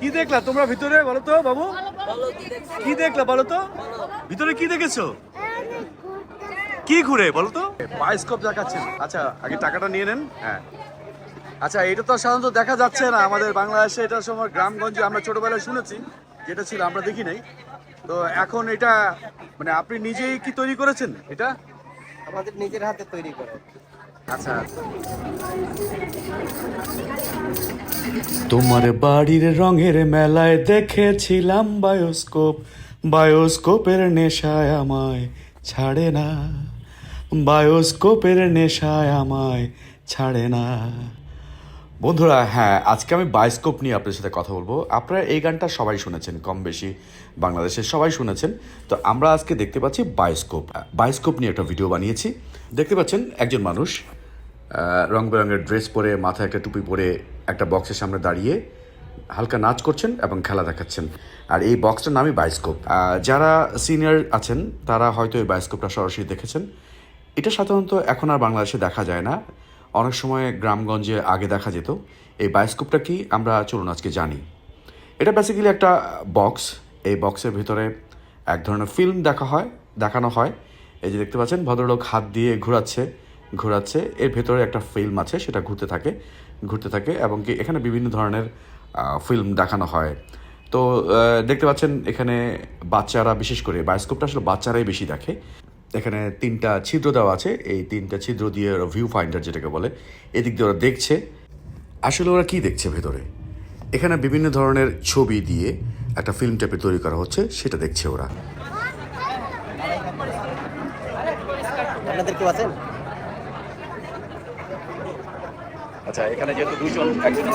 কি দেখলা? তোমরা ভিতরে বলো তো বাবু। কি দেখলা বলো তো? ভিতরে কি দেখেছ? কি ঘুরে বলো তো? বায়োস্কোপ দেখাচ্ছেন। আচ্ছা আগে টাকাটা নিয়ে নেন। হ্যাঁ। আচ্ছা এটা তো সাধারণত দেখা যাচ্ছে না আমাদের বাংলাদেশে। এটা সময় গ্রামগঞ্জে আমরা ছোটবেলায় শুনেছি যেটা ছিল আমরা দেখি নাই। তো এখন এটা মানে আপনি নিজেই কি তৈরি করেছেন? এটা? আমাদের নিজের হাতে তৈরি করে। আচ্ছা। তোমার বাড়ির রঙের মেলায় দেখেছিলাম বায়োস্কোপ। বায়োস্কোপের নেশায় আমায় ছাড়ে না। বায়োস্কোপের নেশায় আমায় ছাড়ে না। বন্ধুরা হ্যাঁ আজকে আমি বায়োস্কোপ নিয়ে আপনাদের সাথে কথা বলব। আপনারা এই গানটা সবাই শুনেছেন কম বেশি বাংলাদেশের সবাই শুনেছেন। তো আমরা আজকে দেখতে পাচ্ছি বায়োস্কোপ। বায়োস্কোপ নিয়ে একটা ভিডিও বানিয়েছি। দেখতে পাচ্ছেন একজন মানুষ রং বেরঙের ড্রেস পরে, মাথায় একটা টুপি পরে একটা বক্সের সামনে দাঁড়িয়ে হালকা নাচ করছেন এবং খেলা দেখাচ্ছেন। আর এই বক্সটার নামই বায়োস্কোপ যারা সিনিয়র আছেন, তারা হয়তো এই বায়োস্কোপটা সরাসরি দেখেছেন। এটা সাধারণত এখন আর বাংলাদেশে দেখা যায় না। অনেক সময় গ্রামগঞ্জে আগে দেখা যেত। এই বায়োস্কোপটা কি? আমরা চলুন আজকে জানি। এটা বেসিক্যালি একটা বক্স এই বক্সের ভিতরে এক ধরনের ফিল্ম দেখা হয়, দেখানো হয়। এই যে দেখতে পাচ্ছেন, ভদ্রলোক হাত দিয়ে ঘোরাচ্ছে। ঘোরাচ্ছে। এর ভেতরে একটা ফিল্ম আছে, সেটা ঘুরতে থাকে ঘুরতে থাকে, এবং কি এখানে বিভিন্ন ধরনের ফিল্ম দেখানো হয়। তো দেখতে পাচ্ছেন এখানে বাচ্চারা, বিশেষ করে বায়োস্কোপটা আসলে বাচ্চারাই বেশি দেখে। এখানে তিনটা ছিদ্র দেওয়া আছে, এই তিনটা ছিদ্র দিয়ে ওরা ভিউ ফাইন্ডার যেটাকে বলে, এদিক দিয়ে ওরা দেখছে। আসলে ওরা কি দেখছে ভেতরে? এখানে বিভিন্ন ধরনের ছবি দিয়ে একটা ফিল্ম টাইপে তৈরি করা হচ্ছে, সেটা দেখছে ওরা। আপনাদের কেউ আছেন? আচ্ছা এখানে যেহেতু দুজন একজন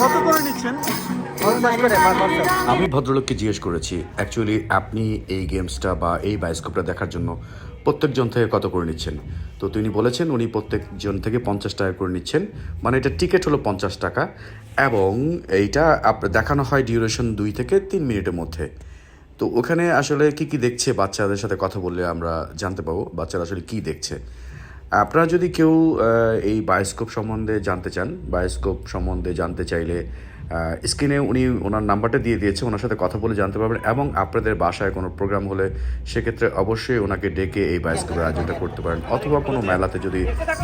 কত করে নিচ্ছেন পঞ্চাশ করে পার বছর আমি ভদ্রলোককে জিজ্ঞেস করেছি অ্যাকচুয়ালি আপনি এই গেমসটা বা এই বায়োস্কোপটা দেখার জন্য প্রত্যেকজন থেকে কত করে নিচ্ছেন? তো তিনি বলেছেন উনি প্রত্যেকজন থেকে পঞ্চাশ টাকা করে নিচ্ছেন। মানে এটা টিকিট হলো পঞ্চাশ টাকা এবং এইটা দেখানো হয় ডিউরেশন দুই থেকে তিন মিনিটের মধ্যে। তো ওখানে আসলে কি কি দেখছে বাচ্চাদের সাথে কথা বললে আমরা জানতে পাবো, বাচ্চারা আসলে কি দেখছে। আপনারা যদি কেউ এই বায়োস্কোপ সম্বন্ধে জানতে চান বায়োস্কোপ সম্বন্ধে জানতে চাইলে স্ক্রিনে উনি ওনার নাম্বারটা দিয়ে দিয়েছে, ওনার সাথে কথা বলে জানতে পারবেন এবং আপনাদের বাসায় কোনো প্রোগ্রাম হলে সেক্ষেত্রে অবশ্যই ওনাকে ডেকে এই বায়োস্কোপের আয়োজনটা করতে পারেন। অথবা কোনো মেলাতে যদি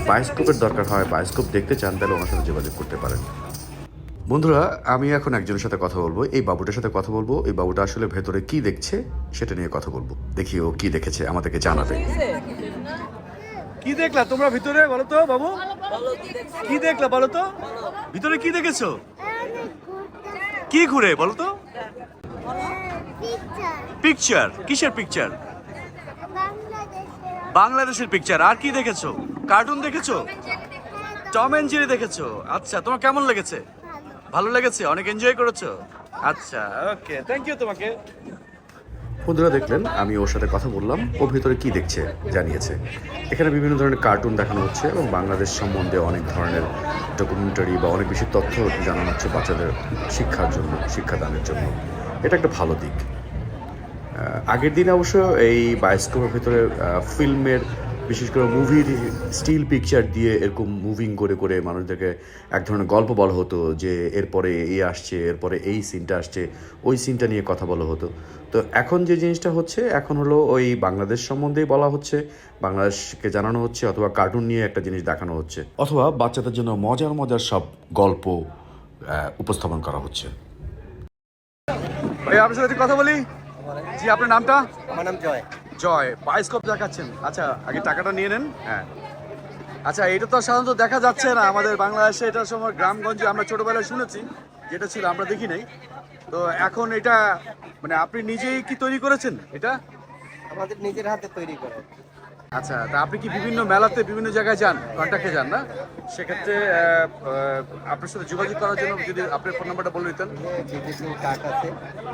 বায়োস্কোপের দরকার হয় বায়োস্কোপ দেখতে চান, তাহলে ওনার সাথে যোগাযোগ করতে পারেন। বন্ধুরা, আমি এখন একজনের সাথে কথা বলব, এই বাবুটার সাথে কথা বলব, এই বাবুটা আসলে ভেতরে কি দেখছে সেটা নিয়ে কথা বলব। দেখি ও কি দেখেছে, আমাদেরকে জানাবে। কি দেখলা তোমরা ভিতরে, বলো তো, বাবু? কি দেখলা, বলো তো? ভিতরে কি দেখেছ? কি ঘুরে, বলো তো? পিকচার কিসের পিকচার বাংলাদেশের পিকচার আর কি দেখেছ? কার্টুন দেখেছ? টম এন্ড জেরি দেখেছ? আচ্ছা তোমার কেমন লেগেছে? ভালো লেগেছে, অনেক এনজয় করেছ? আচ্ছা ওকে থ্যাংক ইউ তোমাকে। বন্ধুরা দেখলেন, আমি ওর সাথে কথা বললাম, ও ভিতরে কি দেখছে জানিয়েছে। এখানে বিভিন্ন ধরনের কার্টুন দেখানো হচ্ছে এবং বাংলাদেশ সম্বন্ধে অনেক ধরনের ডকুমেন্টারি বা অনেক বেশি তথ্য জানানো হচ্ছে বাচ্চাদের শিক্ষার জন্য, শিক্ষাদানের জন্য। এটা একটা ভালো দিক। আগের দিনে অবশ্য এই বায়োস্কোপের ভিতরে ফিল্মের বিশেষ করে মুভির স্টিল পিকচার দিয়ে এরকম মুভিং করে করে মানুষদেরকে এক ধরনের গল্প বলা হতো যে এরপরে এ আসছে এরপরে এই সিনটা আসছে ওই সিনটা নিয়ে কথা বলা হতো। তো এখন যে জিনিসটা হচ্ছে এখন হলো ওই বাংলাদেশ সম্বন্ধেই বলা হচ্ছে বাংলাদেশকে জানানো হচ্ছে অথবা কার্টুন নিয়ে একটা জিনিস দেখানো হচ্ছে অথবা বাচ্চাদের জন্য মজার মজার সব গল্প উপস্থাপন করা হচ্ছে। আপনার সাথে কথা বলি? জি আপনার নামটা? আমার নাম জয়। জয় বাইস্কোপ দেখাচ্ছেন? আচ্ছা আগে টাকাটা নিয়ে নেন। হ্যাঁ। আচ্ছা এটা তো সাধারণত দেখা যাচ্ছে না। আমাদের বাংলাদেশে এটা সময় গ্রামগঞ্জে আমরা ছোটবেলায় শুনেছি, যেটা ছিল, আমরা দেখি নাই। তো এখন এটা মানে আপনি নিজেই কি তৈরি করেছেন এটা? আমাদের নিজের হাতে তৈরি করে। আচ্ছা তা আপনি কি বিভিন্ন মেলাতে বিভিন্ন জায়গায় যান? কন্ট্যাক্টে যান না? সেক্ষেত্রে আপনার সাথে যোগাযোগ করার জন্য যদি আপনার ফোন নাম্বারটা বলে দিতেন। কার্ড আছে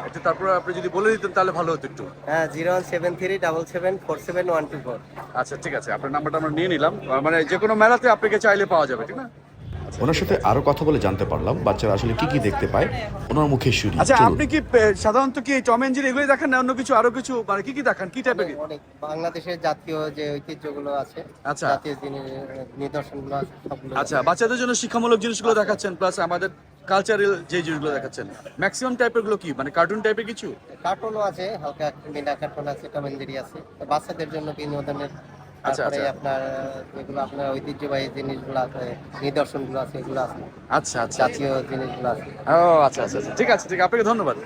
একটু তারপরে আপনি যদি বলে দিতেন তাহলে ভালো হতো একটু। হ্যাঁ zero one seven three double seven four seven one two four. আচ্ছা ঠিক আছে। আপনার নাম্বারটা আমরা নিয়ে নিলাম। মানে যে কোনো মেলাতে আপনাকে চাইলে পাওয়া যাবে ঠিক না? ওনার সাথে আরও কথা বলে জানতে পারলাম বাচ্চারা আসলে কি কি দেখতে পায় ওনার মুখে শুনি আচ্ছা আপনি কি সাধারণত কি টম এন্ড জেরি এগুলোই দেখেন না? অন্য কিছু আরও কিছু মানে কি কি দেখান? কি টাইপের অনেক বাংলাদেশের জাতীয় যে ঐতিহ্যগুলো আছে আচ্ছা। জাতীয় জিনিস নিদর্শনগুলো আছে সবগুলো আচ্ছা বাচ্চাদের জন্য শিক্ষামূলক জিনিসগুলো দেখাচ্ছেন প্লাস আমাদের কালচারাল যে জিনিসগুলো দেখাচ্ছেন ম্যাক্সিমাম টাইপেরগুলো কি? মানে কার্টুন টাইপের কিছু? কার্টুনও আছে হালকা মিনা কার্টুন আছে টমেঞ্জেরি আছে। বাচ্চাদের জন্য বিনোদনের তারপরে আচ্ছা। আপনার যেগুলো আপনার ঐতিহ্যবাহী জিনিসগুলো আছে নিদর্শনগুলো আছে এগুলো আছে। আচ্ছা আচ্ছা। জাতীয় জিনিসগুলো আছে। ও আচ্ছা আচ্ছা আচ্ছা। ঠিক আছে ঠিক আছে। আপনাকে ধন্যবাদ।